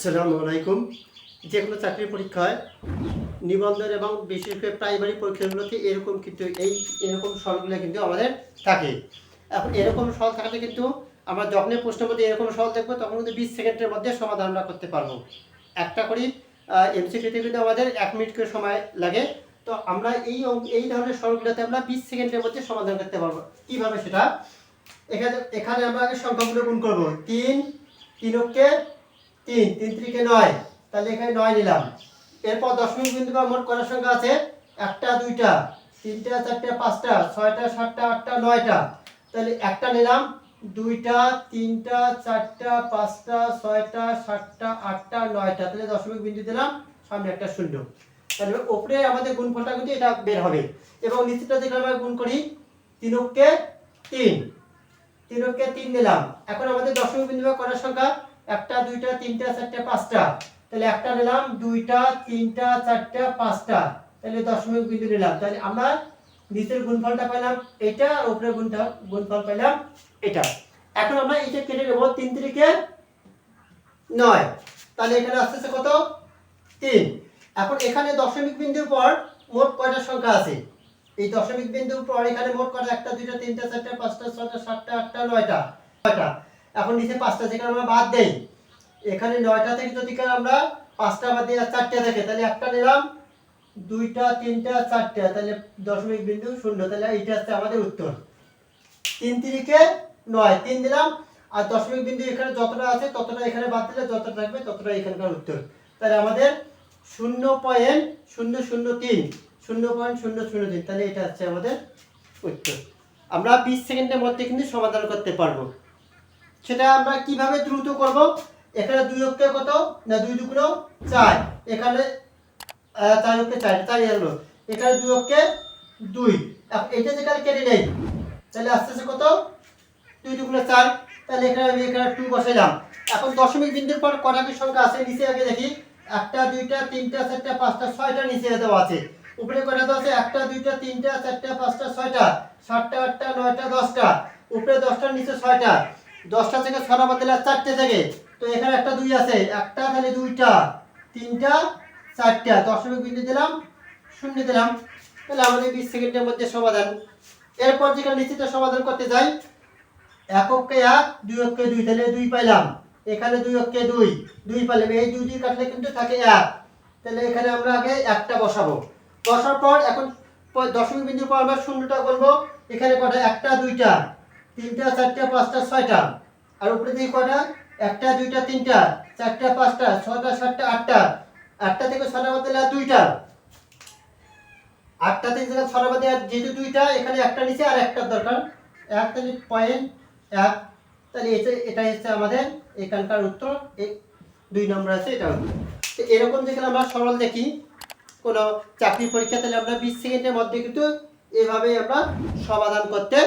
আসসালামু আলাইকুম। যে কোনো চাকরির পরীক্ষায় নিবন্ধন এবং বিশেষ করে প্রাইমারি পরীক্ষাগুলোতে এরকম কিন্তু এই এরকম সলগুলো কিন্তু আমাদের থাকে। এখন এরকম সল থাকলে কিন্তু আমরা যখনই প্রশ্নের মধ্যে এরকম সল দেখব, তখন কিন্তু বিশ সেকেন্ডের মধ্যে সমাধান আমরা করতে পারব। একটা করি এমসিকিউতে কিন্তু আমাদের এক মিনিট করে সময় লাগে। তো আমরা এই এই ধরনের সলগুলোতে আমরা বিশ সেকেন্ডের মধ্যে সমাধান করতে পারব। কীভাবে সেটা? এখানে এখানে আমরা আগে সংখ্যাগুলো গুণ করব। তিন তিনকে তিন তিন তিরিকে নয়। তাহলে এখানে নয় নিলাম। এরপর দশমিক বিন্দু বা মোট কটার সংখ্যা আছে একটা, দুইটা। তিনটা, চারটা, পাঁচটা, ছয়টা, সাতটা, আটটা, নয়টা। তাহলে একটা নিলাম, দুইটা, তিনটা, চারটা, পাঁচটা, ছয়টা, সাতটা, আটটা, নয়টা। তাহলে দশমিক বিন্দু দিলাম, সামনে একটা শূন্য। তাহলে ওপরে আমাদের গুণফলটা কিন্তু এটা বের হবে। এবং নিচেটা দেখলে আমরা গুণ করি তিনকে তিন। তিনকে তিন নিলাম। এখন আমাদের দশমিক বিন্দু বা কটার সংখ্যা একটা, দুইটা, তিনটা, চারটা, পাঁচটা। তাহলে একটা নিলাম, দুইটা, তিনটা, চারটা, পাঁচটা। তাহলে দশমিক বিন্দু নিলাম। তাহলে আমরা নিচের গুণফলটা পেলাম এটা আর উপরের গুণটা, গুণফল পেলাম এটা। এখন আমরা এটা কেটে নেব তিন তিরিকে নয়। তাহলে এখানে আসতেছে কত? তিন। এখন এখানে দশমিক বিন্দুর পর মোট কয়টা সংখ্যা আছে? এই দশমিক বিন্দুর পর এখানে মোট কয়টা? একটা, দুইটা, তিনটা, চারটা, পাঁচটা, ছয়টা, সাতটা, আটটা, নয়টা। নয়টা। এখন নিচে পাঁচটা থেকে আমরা বাদ দেই। এখানে নয়টা থেকে যদি আমরা পাঁচটা বাদ দিয়ে চারটে থেকে তাহলে একটা নিলাম, দুইটা, তিনটা, চারটা, তাহলে দশমিক বিন্দু শূন্য, তাহলে এইটা হচ্ছে আমাদের উত্তর। তিন তিরিকে নয়, তিন দিলাম, আর দশমিক বিন্দু এখানে যতটা আছে ততটা এখানে বাদ দিলে যতটা থাকবে ততটা এখানকার উত্তর। তাহলে আমাদের শূন্য পয়েন্ট শূন্য শূন্য তিন, শূন্য পয়েন্ট শূন্য শূন্য তিন, তাহলে এটা হচ্ছে আমাদের উত্তর। আমরা বিশ সেকেন্ডের মধ্যে কিন্তু সমাধান করতে পারব। সেটা আমরা কীভাবে দ্রুত করব? এখানে দুই অক্ষে কত? না, দুই দুগুলো চার। এখানে চার অক্ষে চার চার হলো। এখানে দুই অক্ষে দুই। এটা যেখানে কেটে নেই, তাহলে আস্তে আস্তে কত? দুই দুগুলো চার। তাহলে এখানে আমি এখানে টু বসাইলাম। এখন দশমিক বিন্দুর পর কটা কি সংখ্যা আছে, নিচে আগে দেখি। একটা, দুইটা, তিনটা, চারটা, পাঁচটা, ছয়টা নিচে দেওয়া আছে। উপরে কটা আছে? একটা, দুইটা, তিনটা, চারটা, পাঁচটা, ছয়টা। সাতটা, আটটা, নয়টা, দশটা। উপরে দশটার নিচে ছয়টা। দশটা থেকে ছটা বাদ দিলে চারটে থেকে। তো এখানে একটা দুই আছে, একটা তাহলে দুইটা, তিনটা, চারটা। দশমিক বিন্দু দিলাম, শূন্য দিলাম। তাহলে আমাদের বিশ সেকেন্ডের মধ্যে সমাধান। এরপর যেখানে নিশ্চিত সমাধান করতে যাই এক অক্ষে এক, দুই অক্ষে দুই, তাহলে দুই পাইলাম। এখানে দুই অক্ষে দুই দুই পাইলাম। এই দুই দুই কাটলে কিন্তু থাকে এক। তাহলে এখানে আমরা আগে একটা বসাবো। বসার পর এখন দশমিক বিন্দুর পর আমরা শূন্যটা বলব এখানে কটা? একটা, দুইটা। তিনটা, চারটা, পাঁচটা, ছয়টা। আর উপরে দিকে কটা একটা, দুইটা, তিনটা। চারটা, পাঁচটা, ছয়টা, সাতটা, আটটা। আটটা থেকে ছটা বাদ দিলে দুইটা। আটটা থেকে যখন ছটা বাদে আর যেহেতু দুইটা, এখানে একটা নিচে আর একটার দরকার। এক তাহলে পয়েন্ট এক। তাহলে এটা এটা হচ্ছে আমাদের এখানকার উত্তর। দুই নম্বর আছে, এটা তো এরকম যেখানে আমরা সরল দেখি। কোনো চাকরি পরীক্ষা তাহলে আমরা বিশ সেকেন্ডের মধ্যে কিন্তু এভাবেই আমরা সমাধান করতে